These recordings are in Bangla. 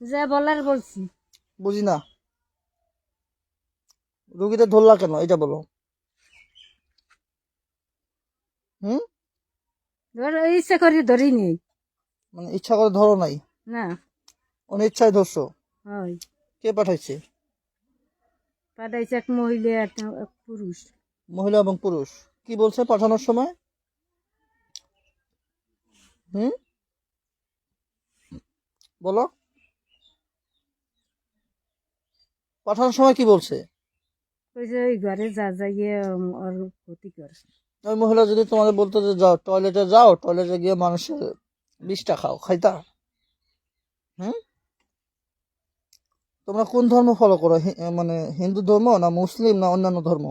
যা বলার বলছি। বুঝি না। রুগীদের ধরলা কেন? এটা বলো। হুম? ধর ইচ্ছা করে ধরি নি মানে ইচ্ছা করে ধরো নাই? না। অনিচ্ছায় ধরছো? কে পাঠাইছে? পাঠাইছে এক মহিলা এক পুরুষ। মহিলা এবং পুরুষ। কি বলছে পাঠানোর সময়? হুম? বলো। পাঠানোর সময় কি বলছে? কইছে ওই ঘরে যা যাইয়ে ওর ক্ষতি করছে। ওই মহিলা যদি তোমাদের বলতো যে যাও টয়লেটে যাও টয়লেটে গিয়ে মানুষের বিষটা খাও খাইতা? হুম? তোমরা কোন ধর্ম ফলো করো? মানে হিন্দু ধর্ম না মুসলিম না অন্যান্য ধর্ম?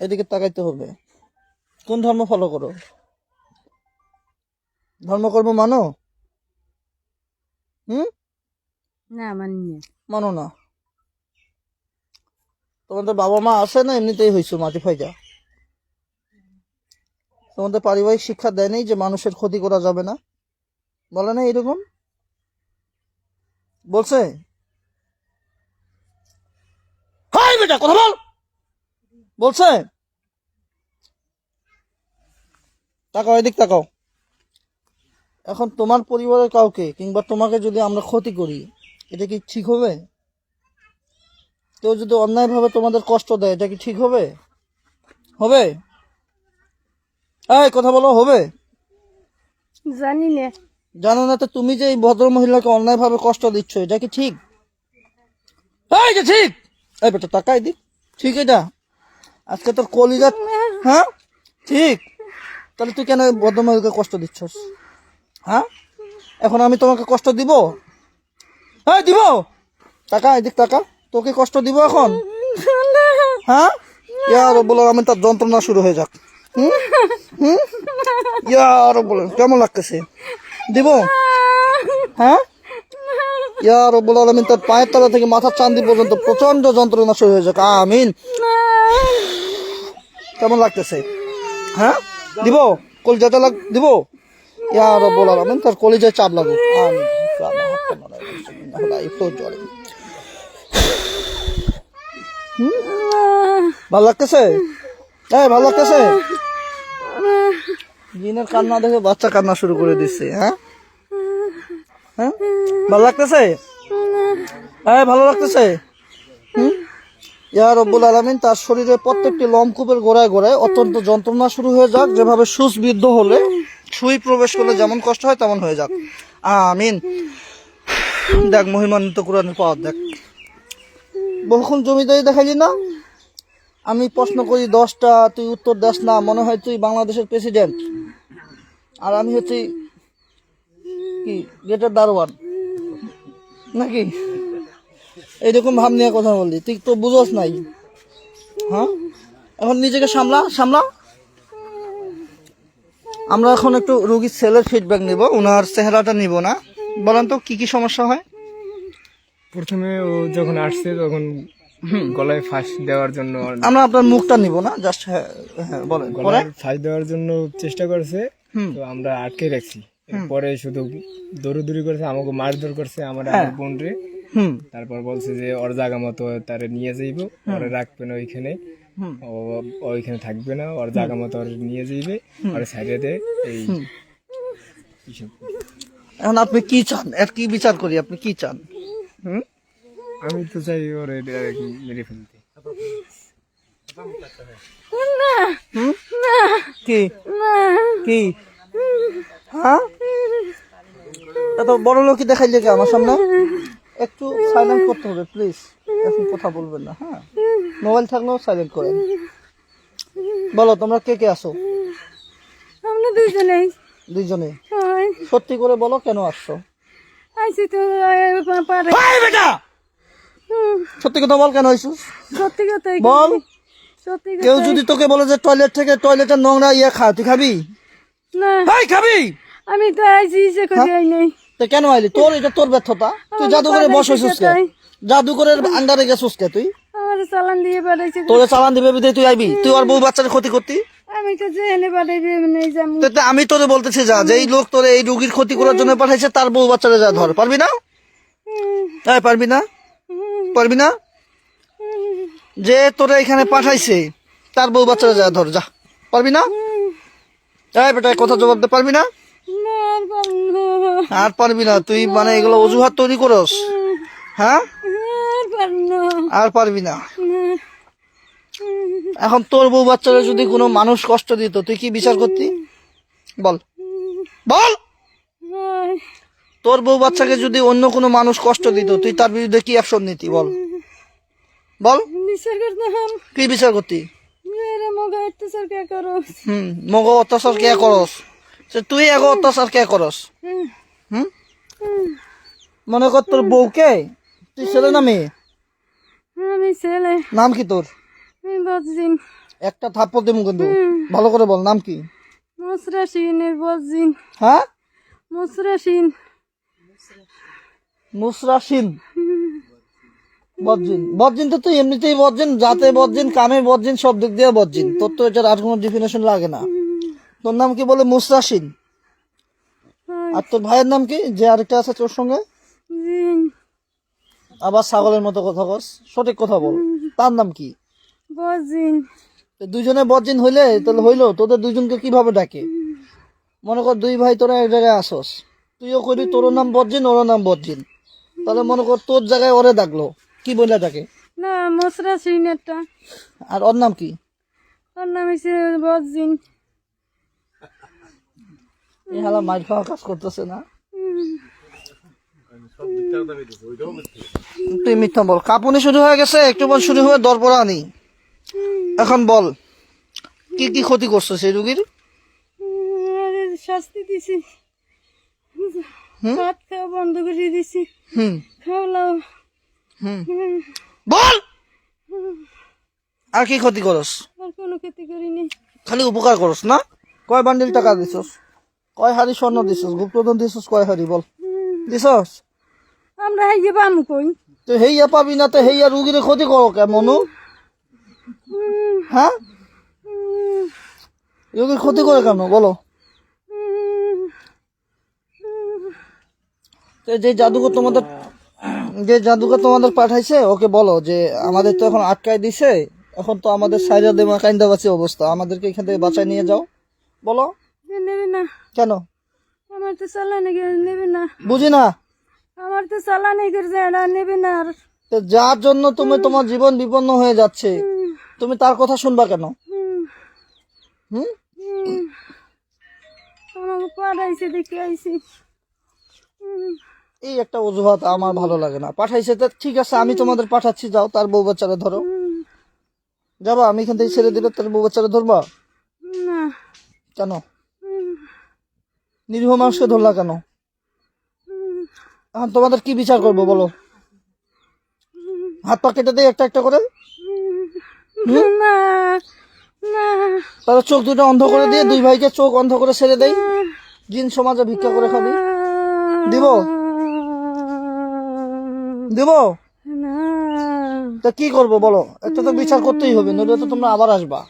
এদিকে তাকাইতে হবে। কোন ধর্ম ফলো করো? ধর্মকর্ম মানো? হুম? না মানি না। মানো না। তোমাদের বাবা মা আছে না, এমনিতেই হয়েছো মাটি ফাইজা। তোমাদের পারিবারিক শিক্ষা দেয়নি যে মানুষের ক্ষতি করা যাবে না। বলে না এরকম? বলছে? বেটা, কথা বল। বলছে? তাকাও, এদিক তাকাও। এখন তোমার পরিবারের কাউকে কিংবা তোমাকে যদি আমরা ক্ষতি করি এটা কি ঠিক হবে? কেউ যদি অন্যায়ভাবে তোমাদের কষ্ট দেয় এটা কি ঠিক হবে? হবে? এই কথা বলো হবে? জানি না। জানো না তো তুমি যে এই ভদ্র মহিলাকে অন্যায়ভাবে কষ্ট দিচ্ছ এটা কি ঠিক? এই যে ঠিক! এই বেটা তাকাই দি ঠিক এটা? আজকে তোর কলিজা হ্যাঁ? ঠিক! তাহলে তুই কেন ভদ্র মহিলাকে কষ্ট দিচ্ছস? হ্যাঁ? এখন আমি তোমাকে কষ্ট দিব? হ্যাঁ দিব। টাকা, এদিক টাকা। তোকে কষ্ট দিব এখন। হ্যাঁ? ইয়ার বলো, আমি তার যন্ত্রণা শুরু হয়ে যাক। ইয়ার বলে, কেমন লাগতেছে? দিব? হ্যাঁ? ইয়ার বলো, আমি তার পায়ের তলা থেকে মাথার চান্দি পর্যন্ত প্রচণ্ড যন্ত্রণা শুরু হয়ে যাক। আমিন। কেমন লাগতেছে? হ্যাঁ? দিব? কলিজাটা লাগ দিব? ইয়ার বলো, আমি তার কলিজায় চাপ লাগুক আমিন। ভালো লাগতেছে? এই, ভালো লাগতেছে? জিনের কান্না দেখে বাচ্চা কান্না শুরু করে দিচ্ছে হ্যাঁ? হ্যাঁ? ভালো লাগতেছে? হ্যাঁ ভালো লাগতেছে? হুম? ইয়া রব্বুল আলমিন, তার শরীরে প্রত্যেকটি লমকূপের গোড়ায় গোড়ায় অত্যন্ত যন্ত্রণা শুরু হয়ে যাক, যেভাবে সুচ বিদ্ধ হলে সুই প্রবেশ করলে যেমন কষ্ট হয় তেমন হয়ে যাক। আমিন। দেখ মহিমান্বিত কোরআনের পাওয়ার দেখ। বহুক্ষণ জমিদারি দেখাইলি না? আমি প্রশ্ন করি, দশটা তুই উত্তর দাস না, মনে হয় তুই বাংলাদেশের প্রেসিডেন্ট আর আমি হচ্ছি কি গেটের দারোয়ান। নাকি? এইরকম ভাব নিয়ে কথা বললি, তুই তো বুঝোস নাই। হ্যাঁ? এখন নিজেকে সামলা সামলা। আমরা এখন একটু রুগীর ছেলের ফিডব্যাক নিব ওনার চেহারাটা নিব না। বলেন তো কি কি সমস্যা হয়? প্রথমে ও যখন আসছে তখন গলায় ফাঁস দেওয়ার জন্য আমরা আপনার মুখটা নিব না জাস্ট হ্যাঁ হ্যাঁ বলেন। পরে? গলায় ফাঁস দেওয়ার জন্য চেষ্টা করছে হুম। তো আমরা আটকে রাখছি। পরে শুধু দৌড়দৌড়ি করছে আমাকে মারধর করছে আমার। আমার বোন রে হুম। তারপর বলছে যে ওর জায়গা মতো তারে নিয়ে যাইব ওরে রাখবে না ওইখানে। হুম। ও ও ওইখানে থাকবে না ওর জায়গা মতো ওর নিয়ে যাইবে ওর সাইডে দে এই এইসব। এখন আপনি কি চান? এর কি বিচার করি? আপনি কি চান? হুম? আমি তো চাই ওরে মেরে ফেলতে। কি? কি? হ্যাঁ? এত বড় লোকই দেখাইলে কি আমার সামনে? একটু সাইলেন্ট করতে হবে প্লিজ এখন কথা বলবেন না হ্যাঁ? মোবাইল থাকলেও সাইলেন্ট করেন। বলো তোমরা কে কে আসো আমরা দুইজনে? হয় সত্যি করে বলো কেন আসছো? আইসি তো পারে। বেটা! সত্যি কথা বল কেন সত্যি কথাই বল। সত্যি কেউ যদি তোকে বলে যে টয়লেট থেকে টয়লেটের নোংরা ইয়ে খা তুই খাবি? না। ভাই খাবি? আমি তো আইসি ইসে করে আই নাই তো কেন আইলি? তোর এটা তোর ব্যর্থতা। তুই জাদুঘরে বস হইছিস কে? জাদুঘরের আন্ডারে গেছিস কে তুই? আমার চালান দিয়ে পাঠাইছে। তোরে চালান দিবে তুই আইবি। তুই আর বউ বাচ্চার ক্ষতি করতি? আমি তো জেনে পাঠাইবে নেই যাম তো তো আমি তোরে বলতেছি যা যে লোক তোরে এই রুগীর ক্ষতি করার জন্য পাঠাইছে তার বউ বাচ্চারা যা ধর পারবি না? তাই পারবি না? পারবি না? যে তোরে এখানে পাঠাইছে তার বউ বাচ্চারা যা ধর যা পারবি না? এই বেটা কথা জবাব দিতে পারবি না? আর পারব না। তুই মানে এগুলো অজুহাত তৈরি করস হ্যাঁ? আর পারবি না। এখন তোর বউ বাচ্চারা যদি কোনো মানুষ কষ্ট দিত তুই কি বিচার করতি? বল। বল! তোর বউ বাচ্চাকে যদি অন্য কোনো মানুষ কষ্ট দিত তুই তার বিরুদ্ধে কি অ্যাকশন নিতি? বল। বল। বিচার করতাম কি বিচার করতি? মগা অত্যাচার কে করো হুম মগ অত্যাচার কে করস? সে তুই এগো অত্যাচার কে করস? হুম? মনে কর তোর বউকে? তুই ছেলে না মেয়ে? আমি ছেলে। নাম কি তোর? বজিন একটা থাপ্পড় দেবো কিন্তু। ভালো করে বল নাম কি? মসরাসিনের বজিন হ্যাঁ? মসরাসিন। নুসরাসিন বজ্জিন বজ্জিন তো তুই এমনিতেই বজ্জিন জাতে বজ্জিন কামে বজ্জিন সব দিক দিয়ে বজ্জিন তোর তো এটার আর কোনো ডিফিনেশন লাগে না। তোর নাম কি বলে মুসরাসিন? আর তোর ভাইয়ের নাম কি? যে আরেকটা আছে তোর সঙ্গে? আবার ছাগলের মতো কথা কস। সঠিক কথা বল। তার নাম কি? বজিন তো দুইজনে বজ্জিন হইলে তাহলে হইল তোদের দুইজনকে কীভাবে ডাকে? মনে কর দুই ভাই তোরা এক জায়গায় আসস। তুইও করি তোর নাম বজ্জিন ওর নাম বজ্জিন। তাহলে মনে কর তোর জায়গায় ওরে ডাকলো। কি বলে ডাকে? না মসরাসিনেরটা আর ওর নাম কি? ওর নাম হচ্ছে বজিন এই হালা মাইর খাওয়া কাজ করতেছে না। তুই মিথ্যা বল। কাঁপুনি শুরু হয়ে গেছে একটু বল শুরু হয়ে দরপরা আনি এখন বল কি কি ক্ষতি করছ সেই রুগীর? শাস্তি দিছি। ভাত খাওয়া বন্ধ করে দিছি। হুম। বল! আর কি ক্ষতি করস? আর কোনো ক্ষতি করিনি। খালি উপকার করস না? কয় বান্ডিল টাকা দিছস? কয় হাড়ি স্বর্ণ দিছস? গুপ্তধন দিছস? কয় হাড়ি বল। দিছস? আমরা হাইয়ে পামু কই? তো হেইয়া পাবি না তো হেইয়া রুগীর ক্ষতি করো কেমন হ্যাঁ? রুগীর ক্ষতি করে কেন? বলো। তো যে জাদুকর তোমাদের যে জাদুকর তোমাদের পাঠাইছে ওকে বলো যে আমাদের তো এখন আটকায় দিছে। এখন তো আমাদের সাইরা দেমা কাইন্দাবাসী অবস্থা। আমাদেরকে এখান থেকে বাঁচায় নিয়ে যাও। বলো। নেবে না। কেন? আমার তো চালানি নেবে না। বুঝি না। আমার তো চালানি নেবে না যার জন্য তুমি তোমার জীবন বিপন্ন হয়ে যাচ্ছে তুমি তার কথা শুনবা কেন? হুম, হুম হুম। আমাকে পাঠাইছে দেখে আইছি। এই একটা অজুহাত আমার ভালো লাগে না। পাঠাইছে তো ঠিক আছে আমি তোমাদের পাঠাচ্ছি যাও তার বউ বাচ্চারা ধরো। যাবা আমি এখান থেকে ছেড়ে দিলে তার বউ বাচ্চারা ধরবা? কেন? নিরীহ মানুষকে ধরলা কেন? এখন তোমাদের কি বিচার করব বলো? হাত পা কেটে দেয় একটা একটা করে। না না। তাহলে চোখ দুটো অন্ধ করে দিয়ে দুই ভাইকে চোখ অন্ধ করে ছেড়ে দেই। জিন সমাজে ভিক্ষা করে খাবি। দিব? দিব? তা কি করব বলো? একটা তো বিচার করতেই হবে নইলে তো তোমরা আবার আসবা।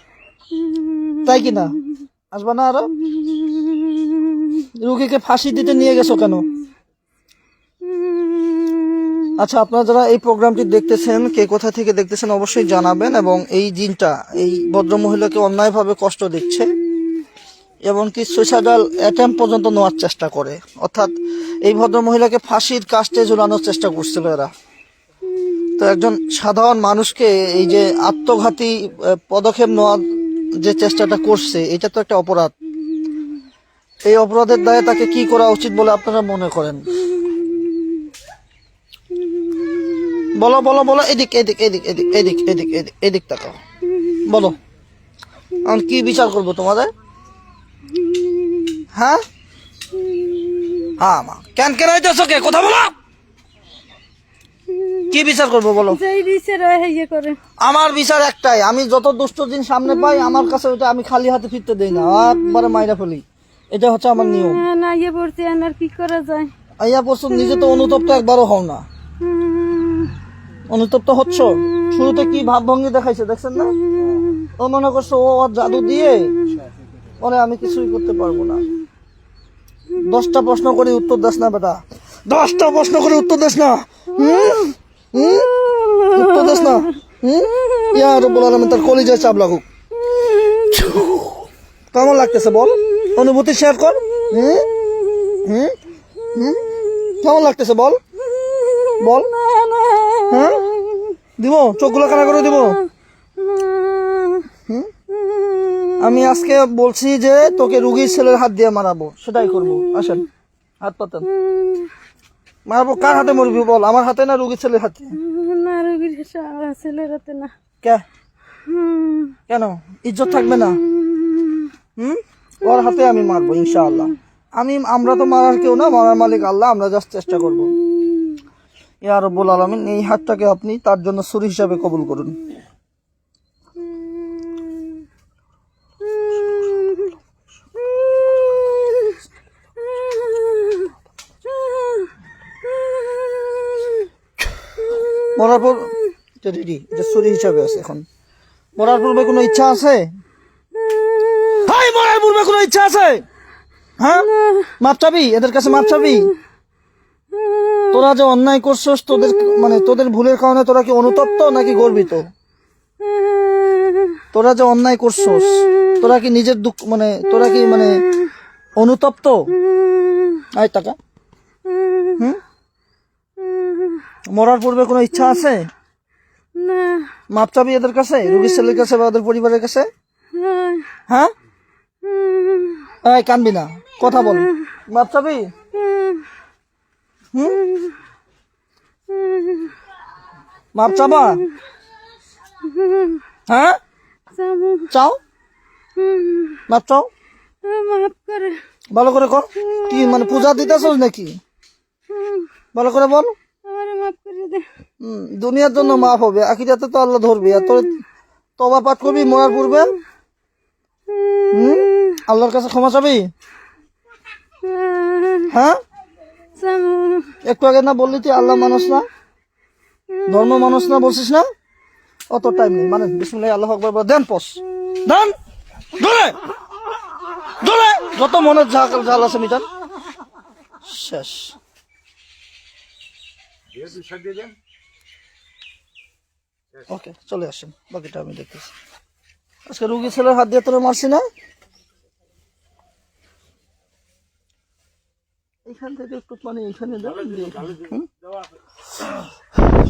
তাই কি না? আসবা না আরও? রুগীকে ফাঁসি দিতে নিয়ে গেছো কেন? আচ্ছা আপনারা যারা এই প্রোগ্রামটি দেখতেছেন, কে কোথা থেকে দেখতেছেন অবশ্যই জানাবেন এবং এই জিনটা এই ভদ্র মহিলাকে অন্যায়ভাবে কষ্ট দিচ্ছে এমনকি সুইসাইডাল অ্যাটেম্প পর্যন্ত নেওয়ার চেষ্টা করে। অর্থাৎ এই ভদ্র মহিলাকে ফাঁসির কাস্টে ঝুলানোর চেষ্টা করছিল এরা। তো একজন সাধারণ মানুষকে এই যে আত্মঘাতী পদক্ষেপ নেওয়ার যে চেষ্টাটা করছে, এটা তো একটা অপরাধ। এই অপরাধের দায়ে তাকে কি করা উচিত বলে আপনারা মনে করেন? বলো বলো বলো এদিক এদিক এদিক এদিক এদিক এদিক এদিক এদিক তাকাও। বলো। এখন কি বিচার করব তোমাদের? হ্যাঁ? হ্যাঁ মা। কেন কেন হইতেছ কে? কথা বলো। কি বিচার করব বলো? আমার বিচার একটাই। আমি যত দুষ্ট দিন সামনে পাই আমার কাছে ওইটা আমি খালি হাতে ফিরতে দেই না। একবারে মাইরা ফেলি। এটা হচ্ছে আমার নিয়ম। না, ইয়ে পড়ছে আর কি করা যায়? আইয়া পরশু নিজে তো অনুতপ্ত একবারও হও না। অনুতপ্ত হচ্ছ? শুরুতে কি ভাবভঙ্গি দেখাইছে, দেখছেন না? ও মনে করছ ও জাদু দিয়ে ওরে আমি কিছুই করতে পারব না। দশটা প্রশ্ন করে, উত্তর দাস না বেটা। দশটা প্রশ্ন করে, উত্তর দাস না? উত্তর দাস না? ইয়া রব্বুল আলামিন, তার কলিজায় চাপ লাগুক। কেমন লাগতেছে বল? অনুভূতি শেয়ার কর? হুম? হুম? কেমন লাগতেছে বল? বল। হ্যাঁ? দিব? চোখগুলো কানা করে দিব? আমি আজকে বলছি যে তোকে রুগীর ছেলের হাত দিয়ে মারাবো। সেটাই করব। আসেন হাত পাতেন। মারাবো? কার হাতে মরবি বল? আমার হাতে না রুগীর ছেলের হাতে? না রুগীর ছেলের হাতে না। কে? কেন? ইজ্জত থাকবে না? হুম? ওর হাতে আমি মারবো ইনশাআল্লাহ। আমি আমরা তো মারার কেউ না মারার মালিক আল্লাহ আমরা জাস্ট চেষ্টা করব। ইয়া রব্বুল আলামিন, এই হাতটাকে আপনি তার জন্য ছুরি হিসাবে কবুল করুন। মরার পর রেডি এটা ছুরি হিসাবে আছে এখন। মরার পূর্বে কোনো ইচ্ছা আছে? হাই, মরার পূর্বে কোনো ইচ্ছা আছে? হ্যাঁ? মাপ চাবি? এদের কাছে মাপ চাবি? তোরা যে অন্যায় করছস, তোদের মানে তোদের ভুলের কারণে তোরা কি অনুতপ্ত নাকি গর্বিত? তোরা যে অন্যায় করছস, তোরা কি নিজের দুঃখ মানে তোরা কি মানে অনুতপ্ত? আয় টাকা। হুম? মরার পূর্বে কোনো ইচ্ছা আছে? মাপ চাবি এদের কাছে? রুগীর ছেলের কাছে বা ওদের পরিবারের কাছে? হ্যাঁ? এই কানবি না। কথা বল। মাপ চাবি? হুম? মাপ চাবা? হ্যাঁ? চাও? মাপ চাও? ভালো করে কর। কি মানে পূজা দিতেছ নাকি? ভালো করে বল। দুনিয়ার জন্য মাফ হবে। আখিরাতে তো আল্লাহ ধরবি। আর তোর তবা পাঠ করবি মরার পূর্বে? আল্লাহর কাছে ক্ষমা চাবি? হ্যাঁ। সামু একটু আগে না বললি তুই আল্লাহ মানুষ না? ধর্ম মানুষ না বলছিস না? অত টাইম নেই। মানে বিসমুল্লাহ আল্লাহ আকবর দেন পস দেন? ধরে! ধরে! যত মনের ঝাল ঝাল আছে মিটান। শেষ। ওকে, চলে আসেন। বাকিটা আমি দেখতেছি। আজকে রুগী ছেলের হাত দিয়ে তোরা মারছি না? এখান থেকে একটু মানে। হুম?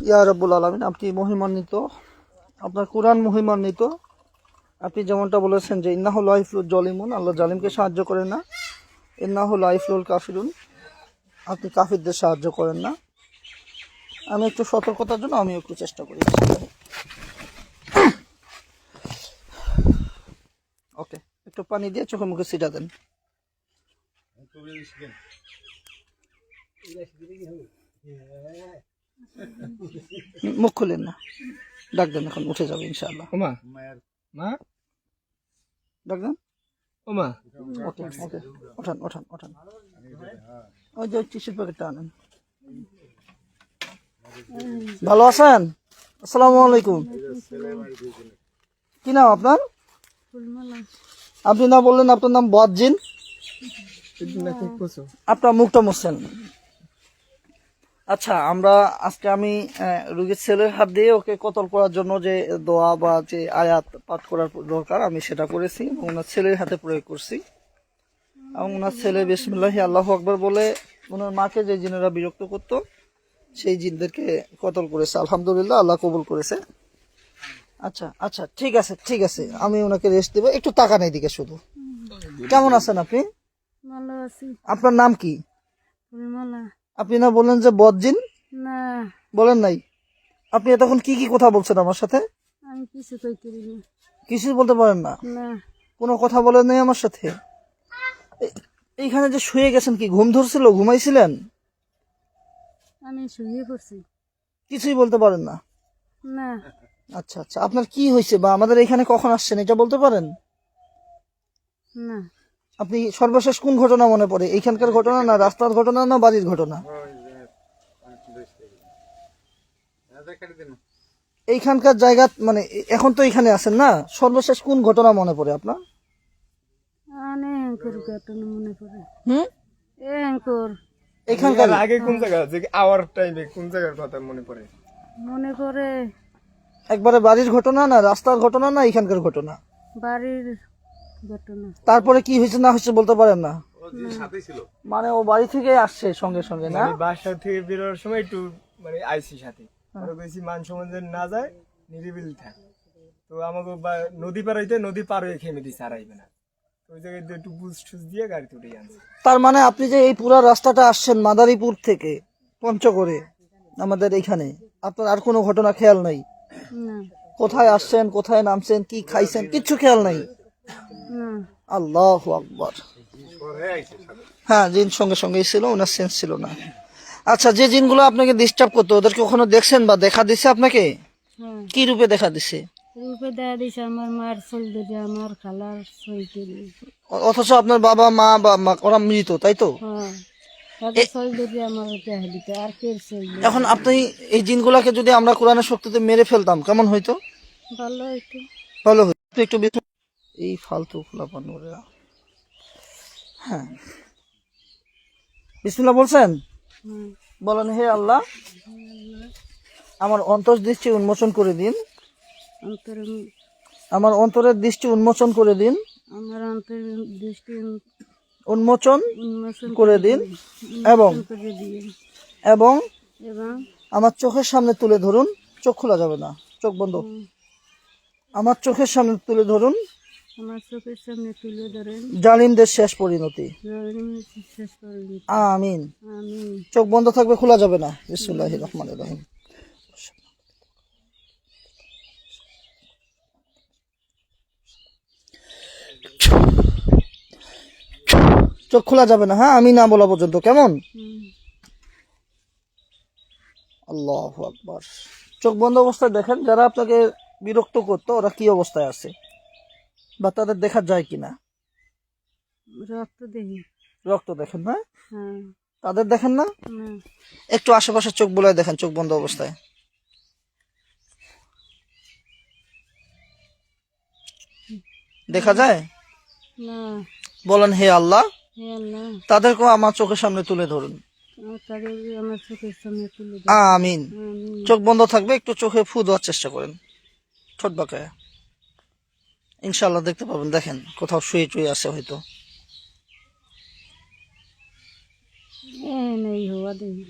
ইয়া আলমিন, আপনি মহিমান্বিত। আপনার কোরআন মহিমান্বিত। আপনি যেমনটা বলেছেন যে, ইন্নাহ লাইফুল জলিমুন, আল্লাহ জালিমকে সাহায্য করেন না। ইন্নাহ লাইফুল কাফিরুন, আপনি কাফিরদের সাহায্য করেন না। আমি একটু সতর্কতার জন্য আমি একটু চেষ্টা করি। ওকে, একটু পানি দিয়ে চোখে মুখে সিটা দেন। মুখ খুলেন না। ডাক দেন এখন উঠে যাবে ইনশাআল্লাহ। ওমা। মা? ডাক দেন। ওমা। ওকে ওকে। ওঠান ওঠান ওঠান। ওই যে টিস্যুর প্যাকেটটা আনেন। ভালো আছেন? আসসালামু আলাইকুম। কি নাম আপনার? আপনি না বললেন আপনার নাম বদজিন? আপনার মুখটা মুছছেন। আচ্ছা আমরা আজকে আমি রুগীর ছেলের হাত দিয়ে ওকে কতল করার জন্য যে দোয়া বা যে আয়াত পাঠ করার দরকার আমি সেটা করেছি এবং ওনার ছেলের হাতে প্রয়োগ করছি। এবং ওনার ছেলে বিসমুল্লাহি আল্লাহ আকবর বলে ওনার মাকে যে জিনেরা বিরক্ত করত সেই জিনদেরকে কতল করেছে। আলহামদুলিল্লাহ আল্লাহ কবুল করেছে। আচ্ছা আচ্ছা ঠিক আছে ঠিক আছে। আমি ওনাকে রেস্ট দেবো। একটু টাকা নেই দিকে শুধু কেমন আছেন আপনি? আপনার নাম কি? আপনি না বললেন যে বদজিন না। বলেন নাই। আপনি এতক্ষণ কি কি কথা বলছেন আমার সাথে? আমি কিছু কইতে না কিছুই বলতে পারেন না। না। কোনো কথা বলেন নাই আমার সাথে? এইখানে যে শুয়ে গেছেন কি ঘুম ধরছিল ঘুমাইছিলেন? আমি শুয়ে পড়ছি। কিছুই বলতে পারেন না? না। আচ্ছা আচ্ছা। আপনার কি হয়েছে বা আমাদের এখানে কখন আসছেন এটা বলতে পারেন? না। আপনি সর্বশেষ কোন ঘটনা মনে পড়ে? এইখানকার ঘটনা না রাস্তার ঘটনা না বাড়ির ঘটনা? এইখানকার জায়গা মানে এখন তো এখানে আছেন না? সর্বশেষ কোন ঘটনা মনে পড়ে আপনার? মনে পড়ে। হুম? এ এখানকার আগে কোন জায়গা আওয়ার টাইমে কোন জায়গার কথা মনে পড়ে? মনে পড়ে একবারে বাড়ির ঘটনা না রাস্তার ঘটনা না এখানকার ঘটনা? বাড়ির তারপরে কি হয়েছে না হয়েছে বলতে পারেন না? মানে ও বাড়ি থেকে আসছে সঙ্গে সঙ্গে না? আমি বাসা থেকে বেরোনোর সময় একটু মানে আইসি সাথে। আরও বেশি মান যেন না যায় নিরিবিল থাকে। তো আমাকে নদী পার হইতে নদী পার হয়ে খেমে দিচ্ছে আর আইবে না। ওই জায়গায় একটু বুঝ টুস দিয়ে গাড়ি তুলে আনছে। তার মানে আপনি যে এই পুরো রাস্তাটা আসছেন মাদারীপুর থেকে পঞ্চগড়ে আমাদের এখানে আপনার আর কোনো ঘটনা খেয়াল নাই? কোথায় আসছেন কোথায় নামছেন কি খাইছেন কিচ্ছু খেয়াল নাই? আল্লাহ আকবর। হ্যাঁ জিন সঙ্গে সঙ্গে ছিল ওনার সেন্স ছিল না। আচ্ছা যে জিনগুলো আপনাকে ডিস্টার্ব করতো ওদেরকে কখনো দেখছেন বা দেখা দিছে আপনাকে? কি রূপে দেখা দিছে? রূপে দেয়া দিছে আমার মার চল আমার খালার চলতে অথচ আপনার বাবা মা বা ওরা মৃত তাই তো? হ্যাঁ। এখন আপনি এই জিনগুলাকে যদি আমরা কোরআনের শক্তিতে মেরে ফেলতাম কেমন হইতো? ভালো হইতো। ভালো হইতো। একটু এই ফালতু খোলাপানোরা হ্যাঁ। বিসমিল্লাহ বলছেন? বলেন হে আল্লাহ আমার অন্তর দৃষ্টি উন্মোচন করে দিন। আমার অন্তরের দৃষ্টি উন্মোচন করে দিন। আমার অন্তর দৃষ্টি উন্মোচন করে দিন এবং এবং আমার চোখের সামনে তুলে ধরুন চোখ খোলা যাবে না চোখ বন্ধ। আমার চোখের সামনে তুলে ধরুন আমার চোখের সামনে তুলে ধরেন। জালিমদের শেষ পরিণতি। শেষ আমিন। আমি চোখ বন্ধ থাকবে খোলা যাবে না। বিসমুল্লাহ রহমান রহিম। চোখ খোলা যাবে না হ্যাঁ আমি না বলা পর্যন্ত। কেমন? আল্লাহ আকবার। চোখ বন্ধ অবস্থায় দেখেন যারা আপনাকে বিরক্ত করতো ওরা কি অবস্থায় আছে? বা তাদের দেখা যায় কিনা? রক্ত দেখি রক্ত দেখেন না? হ্যাঁ। তাদের দেখেন না? একটু আশেপাশে চোখ বুলায় দেখেন চোখ বন্ধ অবস্থায়। দেখা যায়? বলেন হে আল্লাহ তাদেরকেও আমার চোখের সামনে তুলে ধরুন। আমিন। চোখ বন্ধ থাকবে একটু চোখে ফু দেওয়ার চেষ্টা করেন। ঠোঁট বাঁকায়। ইনশাল্লাহ দেখতে পাবেন দেখেন কোথাও শুয়ে চুয়ে আছে হয়তো। এ নেই হওয়া দেখি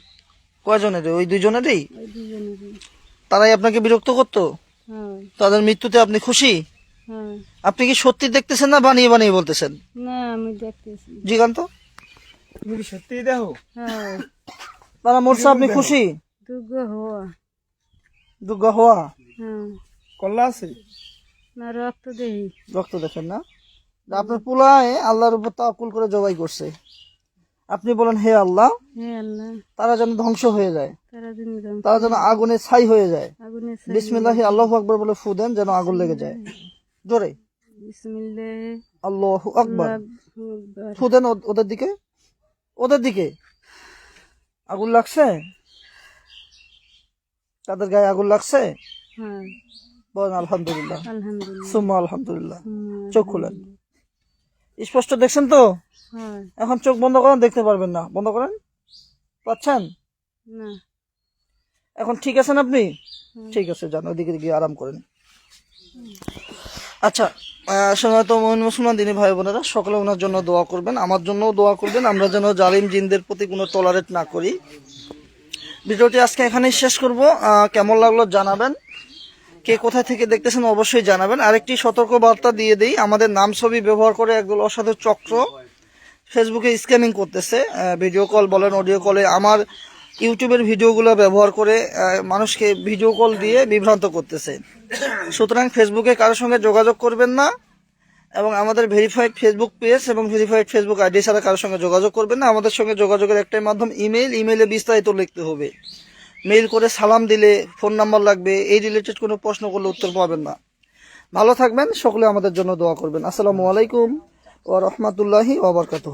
কয়জনের ওই দুজনেরই তারাই আপনাকে বিরক্ত করতো? হ্যাঁ। তাদের মৃত্যুতে আপনি খুশি? হ্যাঁ। আপনি কি সত্যি দেখতেছেন না বানিয়ে বানিয়ে বলতেছেন? না আমি দেখতেছি। জিগান্ত? তুমি কি দেখো? হ্যাঁ। তারা মরছে আপনি খুশি? দুর্গ হওয়া। দুর্গা হওয়া? হ্যাঁ। কল্লা আছে? না রক্ত দেখি রক্ত দেখেন না? আপনার পুলায় আল্লাহর উপর তাকুল করে জবাই করছে। আপনি বলেন হে আল্লাহ হে আল্লাহ তারা যেন ধ্বংস হয়ে যায়। তারা যেন আগুনে ছাই হয়ে যায়। বিসমিল্লাহি আল্লাহ আকবর বলে ফু দেন যেন আগুন লেগে যায়। জোরে। আল্লাহ আকবর। আকবার। ফু দেন ওদের দিকে। ওদের দিকে। আগুন লাগছে? তাদের গায়ে আগুন লাগছে? হ্যাঁ। বলেন আলহামদুলিল্লাহ। সুম্মা আলহামদুলিল্লাহ। চোখ খুলেন। স্পষ্ট দেখছেন তো? এখন চোখ বন্ধ করেন দেখতে পারবেন না। বন্ধ করেন? পাচ্ছেন? এখন ঠিক আছেন আপনি? ঠিক আছে যান ওইদিকে গিয়ে আরাম করেন। আচ্ছা সময়ত মহিন মুসলমান দিনী ভাই বোনেরা সকলে ওনার জন্য দোয়া করবেন আমার জন্যও দোয়া করবেন আমরা যেন জালিম জিনদের প্রতি কোনো টলারেট না করি। ভিডিওটি আজকে এখানেই শেষ করব। কেমন লাগল জানাবেন। কে কোথায় থেকে দেখতেছেন অবশ্যই জানাবেন। আরেকটি সতর্ক বার্তা দিয়ে দিই, আমাদের নাম ছবি ব্যবহার করে একদল অসাধু চক্র ফেসবুকে স্ক্যানিং করতেছে ভিডিও কল বলেন, অডিও কলে। আমার ইউটিউবের ভিডিওগুলো ব্যবহার করে মানুষকে ভিডিও কল দিয়ে বিভ্রান্ত করতেছে। সুতরাং ফেসবুকে কারোর সঙ্গে যোগাযোগ করবেন না এবং আমাদের ভেরিফাইড ফেসবুক পেজ এবং ভেরিফাইড ফেসবুক আইডি ছাড়া কারোর সঙ্গে যোগাযোগ করবেন না। আমাদের সঙ্গে যোগাযোগের একটাই মাধ্যম ইমেল ইমেলে বিস্তারিত লিখতে হবে। মেইল করে সালাম দিলে ফোন নাম্বার লাগবে, এই রিলেটেড কোনো প্রশ্ন করলে উত্তর পাবেন না। ভালো থাকবেন, সকলে আমাদের জন্য দোয়া করবেন। আসসালামু আলাইকুম ও রহমতুল্লাহি ওবরকাত